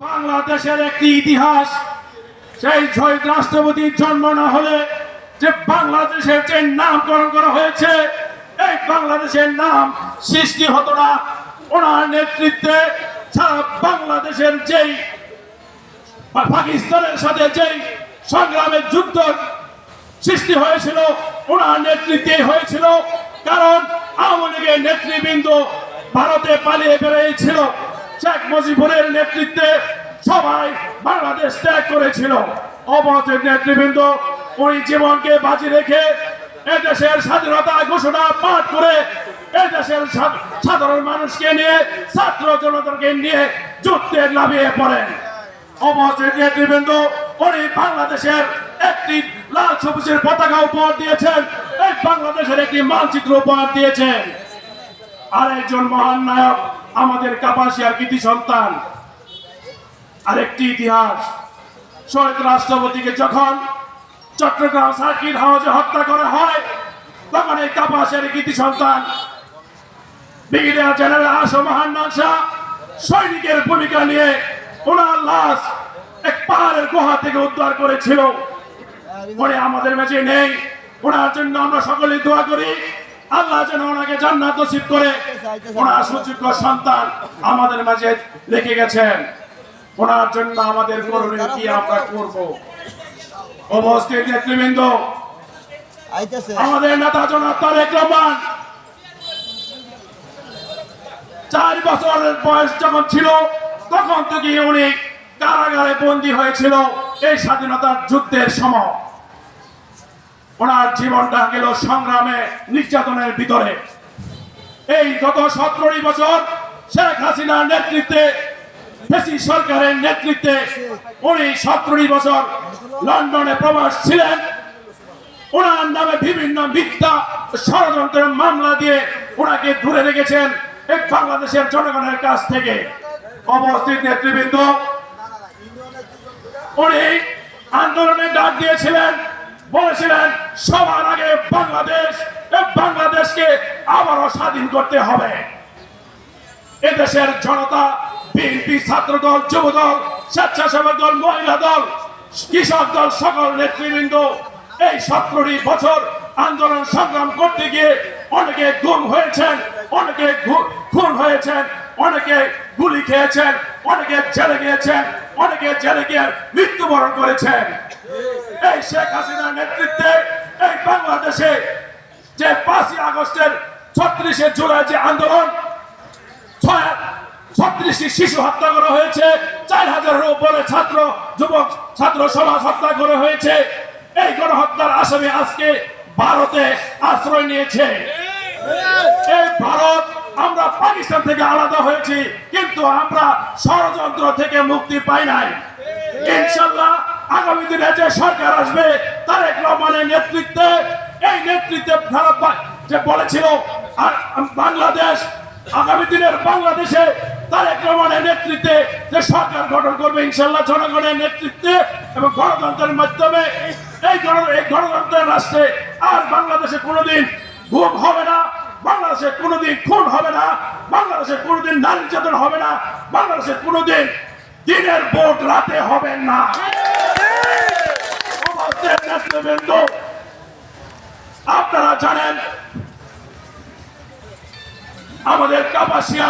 বাংলাদেশের একটি ইতিহাস, সেই শহীদ রাষ্ট্রপতির জন্ম না হলে যে বাংলাদেশের যে নামকরণ করা হয়েছে, এই বাংলাদেশের নাম সৃষ্টি হতো না। ওনার নেতৃত্বে সারা বাংলাদেশের যেই পাকিস্তানের সাথে যেই সংগ্রামের যুদ্ধ সৃষ্টি হয়েছিল, ওনার নেতৃত্বে হয়েছিল। কারণ আওয়ামী লীগের নেতৃবৃন্দ ভারতে পালিয়ে বেরিয়েছিল শেখ মুজিবুরের নেতৃত্বে সবাই বাংলাদেশ ত্যাগ করেছিল। অবস্থিত নেতৃবৃন্দ উনি জীবনকে বাজি রেখে এদেশের স্বাধীনতা ঘোষণা পাঠ করে এদেশের সাধারণ মানুষকে নিয়ে, ছাত্র জনতাকে নিয়ে যুদ্ধে নামিয়ে পড়েন। অবস্থিত নেতৃবৃন্দ উনি বাংলাদেশের একটি লাল সবুজের পতাকা উপহার দিয়েছেন, এই বাংলাদেশের একটি মানচিত্র উপহার দিয়েছেন। আরেকজন মহান নায়ক, আমাদের কাপাসিয়ার কৃতি সন্তান। আরেকটি ইতিহাস, শহীদ রাষ্ট্রপতিকে যখন চট্টগ্রাম সার্কিট হাউসে হত্যা করা হয়, তখন এই কাপাসিয়ার কৃতি সন্তান, ব্রিগেডিয়ার জেনারেল আসম হান্নান শাহ সৈনিকের ভূমিকা নিয়ে ওনার লাশ এক পাহাড়ের গুহা থেকে উদ্ধার করেছিল। উনি আমাদের মাঝে নেই, ওনার জন্য আমরা সকলে দোয়া করি। আল্লাহ যেন ওনাকে জান্নাত নসিব করে। ওনার সুযোগ্য সন্তান আমাদের মাঝে রেখে গেছেন। ওনার জন্য আমাদের করণীয় কি আমরা করব? অবস্থিত নেতৃবৃন্দ আমাদের নেতা জনাব তারেক রহমান চার বছরের বয়স যখন ছিল তখন থেকে উনি কারাগারে বন্দী হয়েছিল এই স্বাধীনতার যুদ্ধের সময়। ওনার জীবনটা গেল সংগ্রামে, নির্যাতনের ভিতরে। এই গত সতেরোই বছর শেখ হাসিনার নেতৃত্বে, ফেসি সরকারের নেতৃত্বে উনি সতেরোই বছর লন্ডনে প্রবাস ছিলেন। ওনার নামে বিভিন্ন মিথ্যা ষড়যন্ত্রের মামলা দিয়ে ওনাকে দূরে রেখেছেন বাংলাদেশের জনগণের কাছ থেকে। অবস্থিত নেতৃবৃন্দ, উনি আন্দোলনের ডাক দিয়েছিলেন। বলেছিলেন, সবার আগে বাংলাদেশ বাংলাদেশকে আবারও স্বাধীন করতে হবে। এদেশের জনতা, বিএনপি ছাত্র দল যুব দল স্বেচ্ছাসেবক দল, মহিলা দল, কৃষক দল, সকল নেতৃবৃন্দ, এই সতেরোটি বছর আন্দোলন সংগ্রাম করতে গিয়ে অনেকে গুম হয়েছেন, অনেকে খুন হয়েছেন অনেকে গুলি খেয়েছেন, অনেকে জেলে গিয়েছেন, অনেকে জেলে গিয়ে মৃত্যুবরণ করেছেন। এই শেখ হাসিনার নেতৃত্বে এই বাংলাদেশে যে পাঁচই আগস্টের ছত্রিশে জুলাই যে আন্দোলন ছত্রিশটি শিশু হত্যা করা হয়েছে, চার হাজারের উপরে ছাত্র, যুবক, ছাত্র সমাজ হত্যা করা হয়েছে। এই গণহত্যার আসামি আজকে ভারতে আশ্রয় নিয়েছে। এই ভারত আমরা পাকিস্তান থেকে আলাদা হয়েছি, কিন্তু আমরা ষড়যন্ত্র থেকে মুক্তি পাই নাই। ইনশাল্লাহ আগামী দিনে যে সরকার আসবে, তারেক রহমানের নেতৃত্বে, এই নেতৃত্বে যে বলেছিল বাংলাদেশ, আগামী দিনের বাংলাদেশে তারেক রহমানের নেতৃত্বে যে সরকার গঠন করবে, ইনশাল্লাহ জনগণের নেতৃত্বে এবং গণতন্ত্রের মাধ্যমে এই গণতন্ত্রের রাষ্ট্রে আর বাংলাদেশে কোনোদিন ঘুম হবে না। বাংলাদেশে কোনোদিন খুন হবে না, বাংলাদেশে কোনোদিন নারী নির্যাতন হবে না, বাংলাদেশে কোনোদিন দিনের ভোট রাতে হবে না। আপনারা জানেন, আমাদের কাপাসিয়া